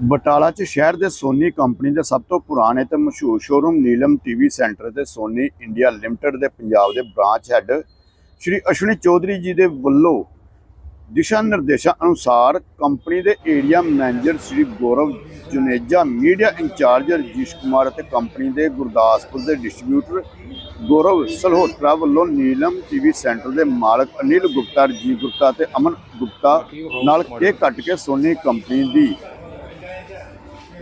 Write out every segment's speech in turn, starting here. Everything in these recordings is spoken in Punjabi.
ਬਟਾਲਾ 'ਚ ਸ਼ਹਿਰ ਦੇ ਸੋਨੀ ਕੰਪਨੀ ਦੇ ਸਭ ਤੋਂ ਪੁਰਾਣੇ ਤੇ ਮਸ਼ਹੂਰ ਸ਼ੋਰੂਮ ਨੀਲਮ ਟੀਵੀ ਸੈਂਟਰ ਤੇ ਸੋਨੀ ਇੰਡੀਆ ਲਿਮਟਿਡ ਦੇ ਪੰਜਾਬ ਦੇ ਬ੍ਰਾਂਚ ਹੈੱਡ ਸ਼੍ਰੀ ਅਸ਼ਵਨੀ ਚੌਧਰੀ ਜੀ ਦੇ ਵੱਲੋਂ ਦਿਸ਼ਾ ਨਿਰਦੇਸ਼ਾਂ ਅਨੁਸਾਰ ਕੰਪਨੀ ਦੇ area manager Shri Gaurav Juneja media incharge Rajeesh Kumar ਅਤੇ ਕੰਪਨੀ ਦੇ ਗੁਰਦਾਸਪੁਰ ਦੇ ਡਿਸਟ੍ਰੀਬਿਊਟਰ ਗੌਰਵ ਸਲਹੋਤਰਾ ਵੱਲੋਂ ਨੀਲਮ ਟੀਵੀ ਸੈਂਟਰ ਦੇ ਮਾਲਕ ਅਨਿਲ ਗੁਪਤਾ ਜੀ ਗੁਪਤਾ ਤੇ ਅਮਨ ਗੁਪਤਾ ਨਾਲ ਕੇਕ ਕੱਟ ਕੇ ਸੋਨੀ ਕੰਪਨੀ ਦੀ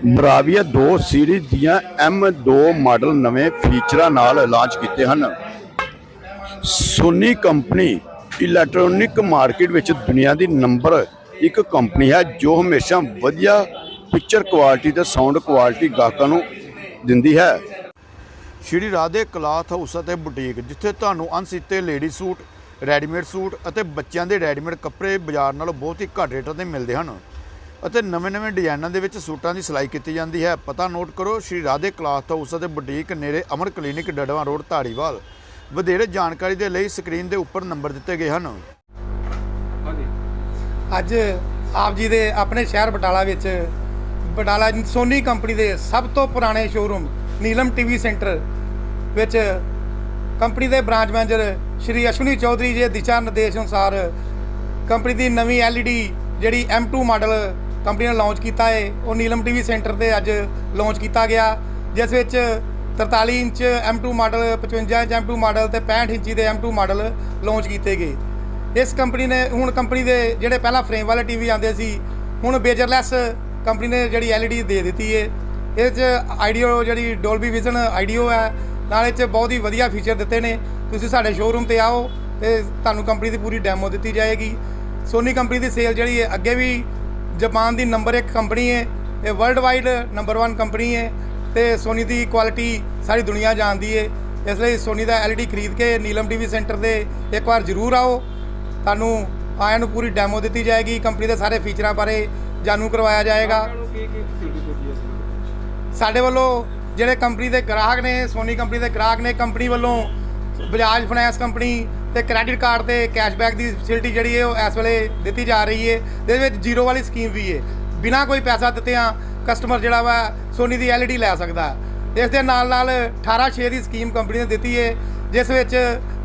ਬਰਾਵੀਆ 2 ਸੀਰੀਜ਼ ਦੀਆਂ M2 ਮਾਡਲ ਨਵੇਂ ਫੀਚਰਾਂ ਨਾਲ ਲਾਂਚ ਕੀਤੇ ਹਨ। ਸੋਨੀ ਕੰਪਨੀ ਇਲੈਕਟ੍ਰੋਨਿਕ ਮਾਰਕੀਟ ਵਿੱਚ ਦੁਨੀਆ ਦੀ ਨੰਬਰ ਇੱਕ ਕੰਪਨੀ ਹੈ, ਜੋ ਹਮੇਸ਼ਾ ਵਧੀਆ ਪਿਕਚਰ ਕੁਆਲਿਟੀ ਤੇ ਸਾਊਂਡ ਕੁਆਲਿਟੀ ਗਾਹਕਾਂ ਨੂੰ ਦਿੰਦੀ ਹੈ। ਸ਼੍ਰੀ ਰਾਧੇ ਕਲਾਥ ਹਾਊਸ ਅਤੇ ਬੁਟੀਕ, ਜਿੱਥੇ ਤੁਹਾਨੂੰ ਅਣਸੀਤੇ ਲੇਡੀ ਸੂਟ, ਰੈਡੀਮੇਡ ਸੂਟ ਅਤੇ ਬੱਚਿਆਂ ਦੇ ਰੈਡੀਮੇਡ ਕੱਪੜੇ ਬਾਜ਼ਾਰ ਨਾਲੋਂ ਬਹੁਤ ਹੀ ਘੱਟ ਰੇਟਾਂ ਤੇ ਮਿਲਦੇ ਹਨ। ਅਤੇ ਨਵੇਂ-ਨਵੇਂ ਡਿਜ਼ਾਈਨਾਂ ਦੇ ਵਿੱਚ ਸੂਟਾਂ ਦੀ ਸਿਲਾਈ ਕੀਤੀ ਜਾਂਦੀ ਹੈ। ਪਤਾ ਨੋਟ ਕਰੋ ਸ਼੍ਰੀ ਰਾਧੇ ਕਲਾਥ ਹਾਊਸ ਅਤੇ ਬੁਟੀਕ ਨੇੜੇ ਅਮਰ ਕਲੀਨਿਕ ਡੜਵਾ ਰੋਡ ਧਾਰੀਵਾਲ। ਵਧੇਰੇ ਜਾਣਕਾਰੀ ਦੇ ਲਈ ਸਕਰੀਨ ਦੇ ਉੱਪਰ ਨੰਬਰ ਦਿੱਤੇ ਗਏ ਹਨ। ਅੱਜ ਆਪ ਜੀ ਦੇ ਆਪਣੇ ਸ਼ਹਿਰ ਬਟਾਲਾ ਵਿੱਚ ਬਟਾਲਾ ਸੋਨੀ ਕੰਪਨੀ ਦੇ ਸਭ ਤੋਂ ਪੁਰਾਣੇ ਸ਼ੋਰੂਮ ਨੀਲਮ ਟੀਵੀ ਸੈਂਟਰ ਵਿੱਚ ਕੰਪਨੀ ਦੇ ਬ੍ਰਾਂਚ ਮੈਨੇਜਰ ਸ਼੍ਰੀ ਅਸ਼ਵਨੀ ਚੌਧਰੀ ਜੀ ਦੇ ਦਿਸ਼ਾ ਨਿਰਦੇਸ਼ ਅਨੁਸਾਰ ਕੰਪਨੀ ਦੀ ਨਵੀਂ LED ਜਿਹੜੀ M2 ਮਾਡਲ ਕੰਪਨੀ ਨੇ ਲਾਂਚ ਕੀਤਾ ਹੈ ਉਹ ਨੀਲਮ ਟੀਵੀ ਸੈਂਟਰ ਤੇ ਅੱਜ ਲਾਂਚ ਕੀਤਾ ਗਿਆ। ਜਿਸ ਵਿੱਚ 43 inch M2 model 55 inch M2 model ਤੇ 65 ਇੰਚੀ ਦੇ M2 ਮਾਡਲ ਲਾਂਚ ਕੀਤੇ ਗਏ। ਇਸ ਕੰਪਨੀ ਨੇ, ਹੁਣ ਕੰਪਨੀ ਦੇ ਜਿਹੜੇ ਪਹਿਲਾਂ ਫਰੇਮ ਵਾਲੇ ਟੀਵੀ ਆਉਂਦੇ ਸੀ, ਹੁਣ ਬੇਜਰਲੈਸ ਕੰਪਨੀ ਨੇ ਜਿਹੜੀ LED ਦੇ ਦਿੱਤੀ ਹੈ ਇਹ 'ਚ ਆਈਡੀਓ ਜਿਹੜੀ ਡੋਲਬੀ ਵਿਜ਼ਨ ਆਈਡੀਓ ਹੈ, ਨਾਲੇ 'ਚ ਬਹੁਤ ਹੀ ਵਧੀਆ ਫੀਚਰ ਦਿੱਤੇ ਨੇ। ਤੁਸੀਂ ਸਾਡੇ ਸ਼ੋਰੂਮ ਤੇ ਆਓ ਤੇ ਤੁਹਾਨੂੰ ਕੰਪਨੀ ਦੀ ਪੂਰੀ ਡੈਮੋ ਦਿੱਤੀ ਜਾਏਗੀ। ਸੋਨੀ ਕੰਪਨੀ ਦੀ ਸੇਲ ਜਿਹੜੀ ਅੱਗੇ ਵੀ ਜਾਪਾਨ ਦੀ ਨੰਬਰ 1 ਕੰਪਨੀ ਹੈ ਇਹ ਵਰਲਡ ਵਾਈਡ ਨੰਬਰ 1 ਕੰਪਨੀ ਹੈ ਤੇ ਸੋਨੀ ਦੀ ਕੁਆਲਿਟੀ ਸਾਰੀ ਦੁਨੀਆ ਜਾਣਦੀ ਹੈ। ਇਸ ਲਈ ਸੋਨੀ ਦਾ LED ਖਰੀਦ ਕੇ ਨੀਲਮ ਟੀਵੀ ਸੈਂਟਰ ਤੇ ਇੱਕ ਵਾਰ ਜ਼ਰੂਰ ਆਓ। ਤੁਹਾਨੂੰ ਆਇਆਂ ਨੂੰ ਪੂਰੀ ਡੈਮੋ ਦਿੱਤੀ ਜਾਏਗੀ ਕੰਪਨੀ ਦੇ ਸਾਰੇ ਫੀਚਰਾਂ ਬਾਰੇ ਜਾਣੂ ਕਰਵਾਇਆ ਜਾਏਗਾ। ਸਾਡੇ ਵੱਲੋਂ ਜਿਹੜੇ ਕੰਪਨੀ ਦੇ ਗ੍ਰਾਹਕ ਨੇ ਸੋਨੀ ਕੰਪਨੀ ਦੇ ਗ੍ਰਾਹਕ ਨੇ ਕੰਪਨੀ ਵੱਲੋਂ ਬਜਾਜ ਫਾਈਨੈਂਸ ਕੰਪਨੀ ਤੇ ਕ੍ਰੈਡਿਟ ਕਾਰਡ ਤੇ ਕੈਸ਼ਬੈਕ ਦੀ ਫੈਸਿਲਿਟੀ ਜਿਹੜੀ ਹੈ ਉਹ ਇਸ ਵੇਲੇ ਦਿੱਤੀ ਜਾ ਰਹੀ ਹੈ। ਇਹਦੇ ਵਿੱਚ ਜ਼ੀਰੋ ਵਾਲੀ ਸਕੀਮ ਵੀ ਹੈ। ਬਿਨਾਂ ਕੋਈ ਪੈਸਾ ਦਿੱਤਿਆਂ ਕਸਟਮਰ ਜਿਹੜਾ ਵਾ ਸੋਨੀ ਦੀ LED ਲੈ ਸਕਦਾ। ਇਸ ਦੇ ਨਾਲ ਨਾਲ 18 ਛੇ ਦੀ ਸਕੀਮ ਕੰਪਨੀ ਨੇ ਦਿੱਤੀ ਹੈ ਜਿਸ ਵਿੱਚ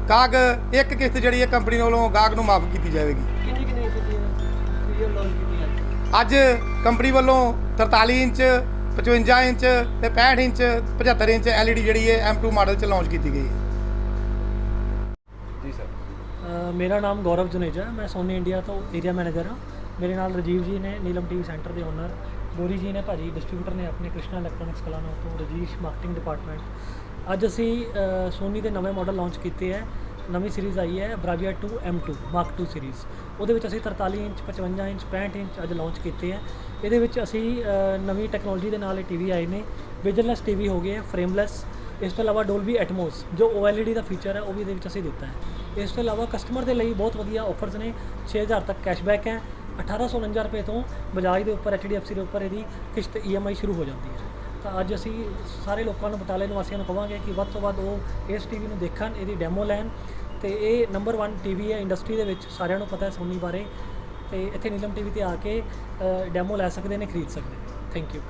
ਗਾਹਕ ਇੱਕ ਕਿਸ਼ਤ ਜਿਹੜੀ ਹੈ ਕੰਪਨੀ ਵੱਲੋਂ ਗਾਹਕ ਨੂੰ ਮਾਫ ਕੀਤੀ ਜਾਵੇਗੀ। ਕਿੰਨੀ ਕਿੰਨੀ ਦੀ ਅੱਜ ਕੰਪਨੀ ਵੱਲੋਂ 43 ਇੰਚ 55 ਇੰਚ ਤੇ 65 ਇੰਚ 75 ਇੰਚ LED ਜਿਹੜੀ ਹੈ M2 ਮਾਡਲ ਚ ਲਾਂਚ ਕੀਤੀ ਗਈ ਹੈ। ਜੀ ਸਰ। ਮੇਰਾ ਨਾਮ ਗੌਰਵ ਜੁਨੇਜਾ ਮੈਂ ਸੋਨੀ ਇੰਡੀਆ ਤੋਂ ਏਰੀਆ ਮੈਨੇਜਰ ਹਾਂ। ਮੇਰੇ ਨਾਲ ਰਜੀਵ ਜੀ ਨੇ, ਨੀਲਮ ਟੀਵੀ ਸੈਂਟਰ ਦੇ ਓਨਰ ਗੋਰੀ ਜੀ ਨੇ, ਭਾਜੀ ਡਿਸਟ੍ਰੀਬਿਊਟਰ ਨੇ ਆਪਣੇ ਕ੍ਰਿਸ਼ਨਾ ਇਲੈਕਟ੍ਰੋਨਿਕਸ ਕਲਾਨੌਰ ਤੋਂ ਰਜੀਸ਼ ਮਾਰਕੀਟਿੰਗ ਡਿਪਾਰਟਮੈਂਟ ਅੱਜ ਅਸੀਂ ਸੋਨੀ ਦੇ ਨਵੇਂ ਮਾਡਲ ਲਾਂਚ ਕੀਤੇ ਹੈ। ਨਵੀਂ ਸੀਰੀਜ਼ ਆਈ ਹੈ ਬਰਾਵੀਆ 2 M2 ਮਾਰਕ 2 ਸੀਰੀਜ਼ ਉਹਦੇ ਵਿੱਚ ਅਸੀਂ 43 ਇੰਚ 55 ਇੰਚ 65 ਇੰਚ ਅੱਜ ਲਾਂਚ ਕੀਤੇ ਹੈ। ਇਹਦੇ ਵਿੱਚ ਅਸੀਂ ਨਵੀਂ ਟੈਕਨੋਲੋਜੀ ਦੇ ਨਾਲ ਇਹ ਟੀਵੀ ਆਏ ਨੇ। ਵਿਜਨਲੈਸ ਟੀਵੀ ਹੋ ਗਏ ਹੈ ਫਰੇਮਲੈਸ ਇਸ ਤੋਂ ਇਲਾਵਾ ਡੋਲਬੀ ਐਟਮੋਸ ਜੋ OLED ਦਾ ਫੀਚਰ ਹੈ, ਉਹ ਵੀ ਇਹਦੇ ਵਿੱਚ ਅਸੀਂ ਦਿੱਤਾ ਹੈ। ਇਸ ਤੋਂ ਇਲਾਵਾ ਕਸਟਮਰ ਦੇ ਲਈ ਬਹੁਤ ਵਧੀਆ ਆਫਰਸ ਨੇ। 6000 ਤੱਕ ਕੈਸ਼ਬੈਕ ਹੈ। 1849 ਰੁਪਏ ਤੋਂ ਬਜਾਜ ਦੇ ਉੱਪਰ HDFC ਦੇ ਉੱਪਰ ਇਹਦੀ ਕਿਸ਼ਤ EMI ਸ਼ੁਰੂ ਹੋ ਜਾਂਦੀ ਹੈ। ਤਾਂ ਅੱਜ ਅਸੀਂ ਸਾਰੇ ਲੋਕਾਂ ਨੂੰ, ਬਟਾਲੇ ਨਿਵਾਸੀਆਂ ਨੂੰ ਕਹਾਂਗੇ ਕਿ ਵੱਧ ਤੋਂ ਵੱਧ ਉਹ ਇਸ ਟੀਵੀ ਨੂੰ ਦੇਖਣ, ਇਹਦੀ ਡੈਮੋ ਲੈਣ। ਤੇ ਇਹ ਨੰਬਰ 1 ਟੀਵੀ ਹੈ ਇੰਡਸਟਰੀ ਦੇ ਵਿੱਚ, ਸਾਰਿਆਂ ਨੂੰ ਪਤਾ ਹੈ ਸੋਨੀ ਬਾਰੇ। ਤੇ ਇੱਥੇ ਨੀਲਮ ਟੀਵੀ ਤੇ ਆ ਕੇ ਡੈਮੋ ਲੈ ਸਕਦੇ ਨੇ, ਖਰੀਦ ਸਕਦੇ ਨੇ। Thank you